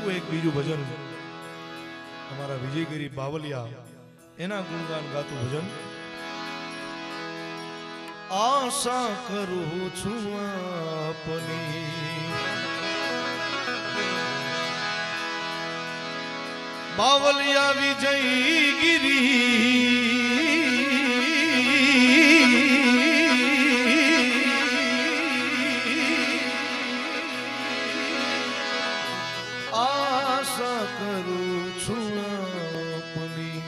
એવું એક બીજું ભજન અમારા વિજયગીરી બાવલિયા એના ગુણગાન ગાતું ભજન. આશા કરું છું આપની. બાવલિયા વિજયગીરી આશા કરું છું આપની.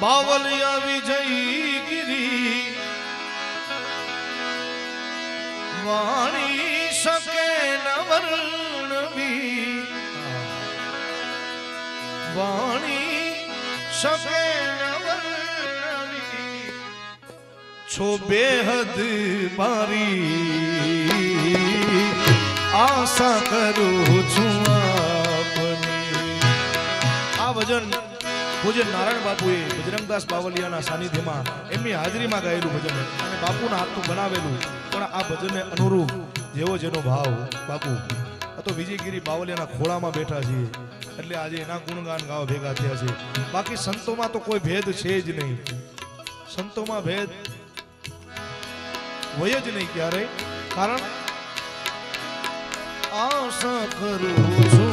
બાવલિયા વિજયગીરી વાણી શકે ન વાણી શકે ન વર્ણવી. છો બેહદ મારી. આશા કરું છું આ ભજન પૂજ્ય નારાયણ બાપુએ બજરંગદાસ બાવલિયાના સાનિધ્યમાં એમની હાજરીમાં ગાયેલું ભજન અને બાપુના હાથનું બનાવેલું પણ આ ભજનને અનુરૂપ જેવો જેનો ભાવ બાપુ. આ તો વિજયગીરી બાવલિયાના ખોળામાં બેઠા છીએ. એટલે આજે એના ગુણગાન ગાવા ભેગા થયા છે. બાકી સંતોમાં તો કોઈ ભેદ છે જ નહીં. સંતોમાં ભેદ હોય જ નહીં ક્યારેય. કારણ આશા કરું છું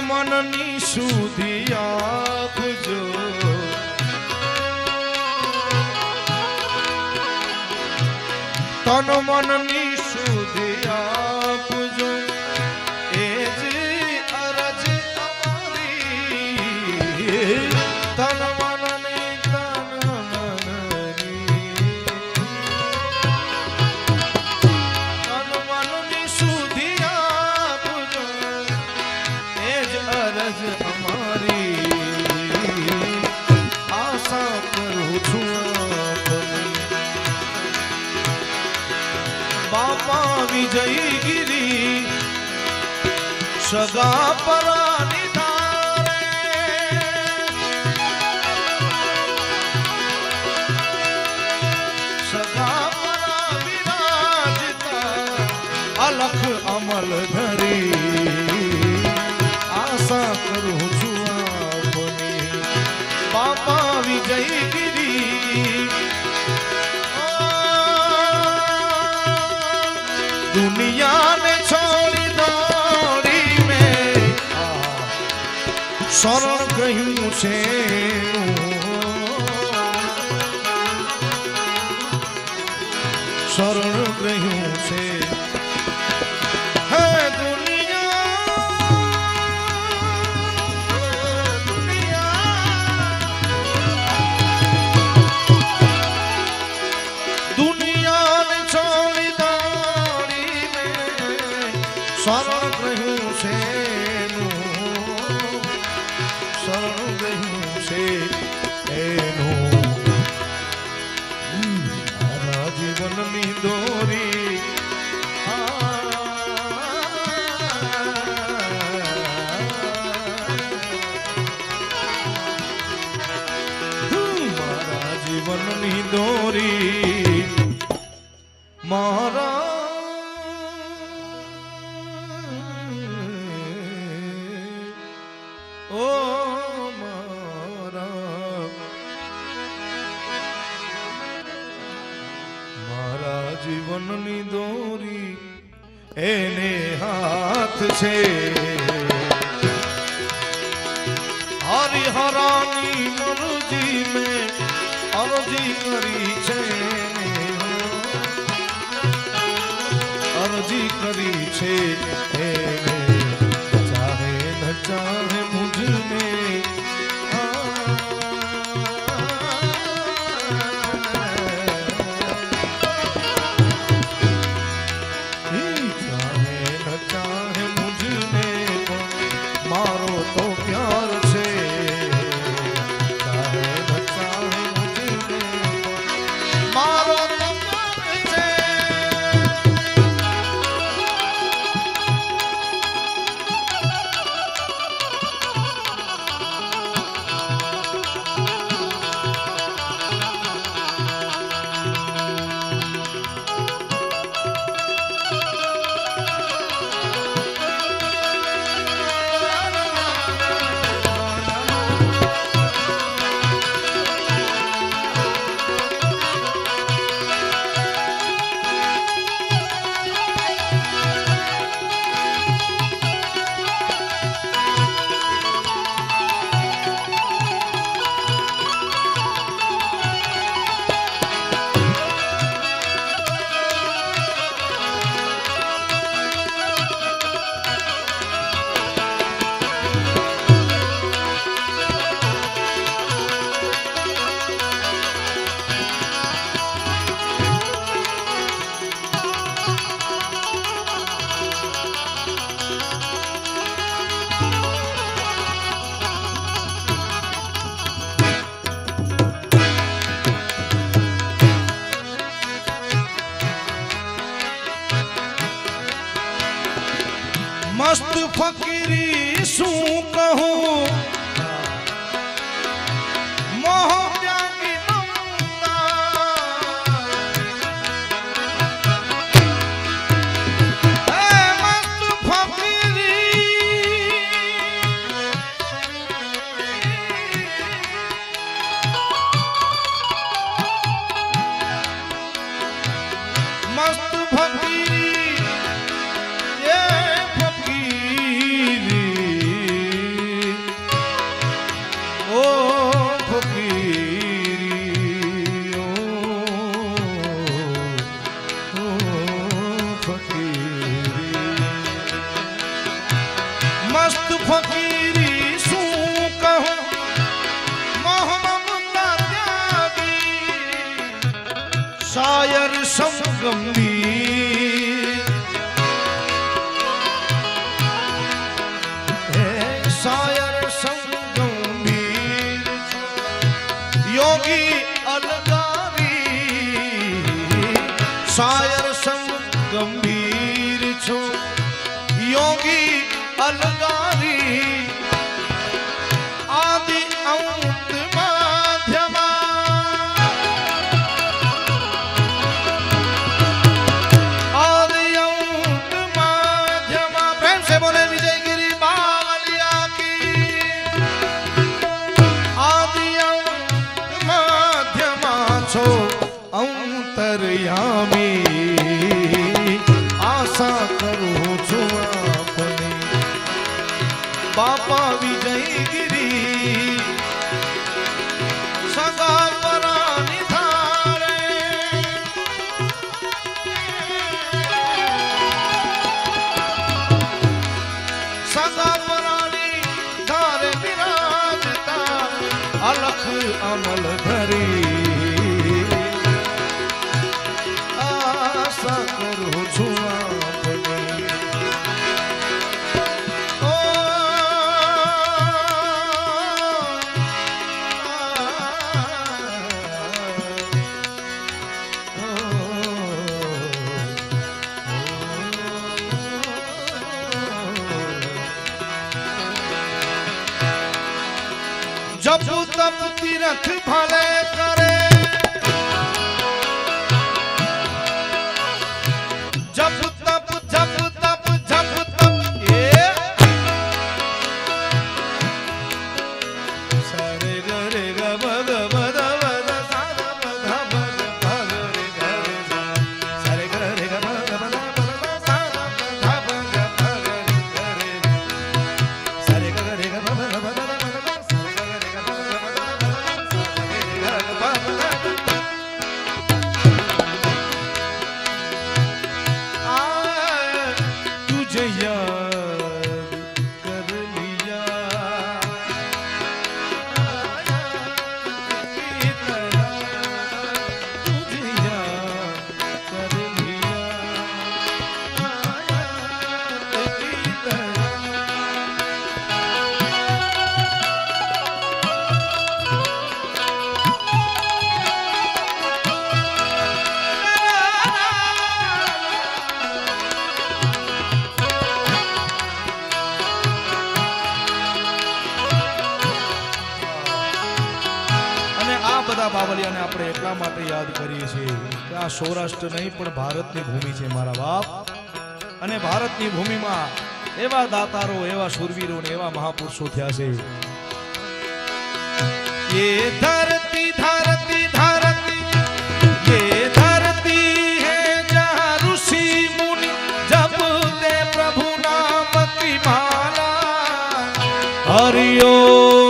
મનની સુધી આપજો. તન મનની સગા પરાની સગા પરા વિરાજતા અલખ અમલ ધરી. શરણ કહ્યું છે. ও મારા જીવનની દોરી એને હાથ છે હરિહરાની મરજી મેં અરજી કરી છે અરજી કરી છે એને ચાહે ન ચાહે સંગમી સાયર સંગમી યોગી અલગાવી. સાયર रख भले સૌરાષ્ટ્ર નહીં, પણ ભારતની ભૂમિ છે મારા બાપ. અને ભારતની ભૂમિમાં એવા દાતારો, એવા સુરવીરો ને એવા મહાપુરુષો થયા છે. એ ધરતી હે જહાં ઋષિ મુનિ જપતે પ્રભુ નામ હરિયો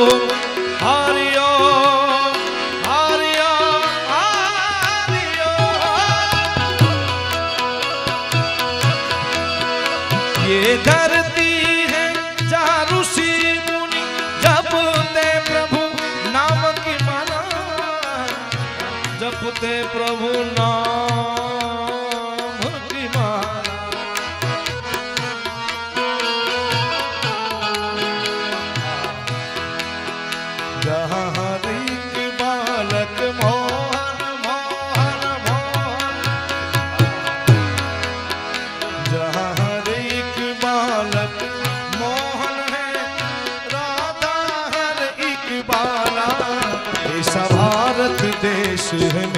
ये धरती है जहाँ ऋषि मुनि जपते प्रभु नाम की माला जपते प्रभु सहने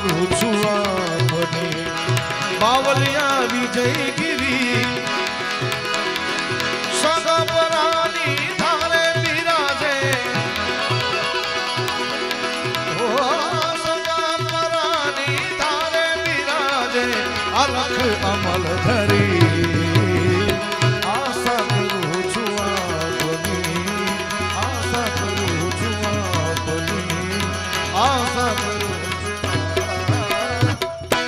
કરું છું આપને બાવલિયા વિજય ગીરી સગપરાની ધારે બિરાજે. ઓ સગપરાની ધારે અમલ ધર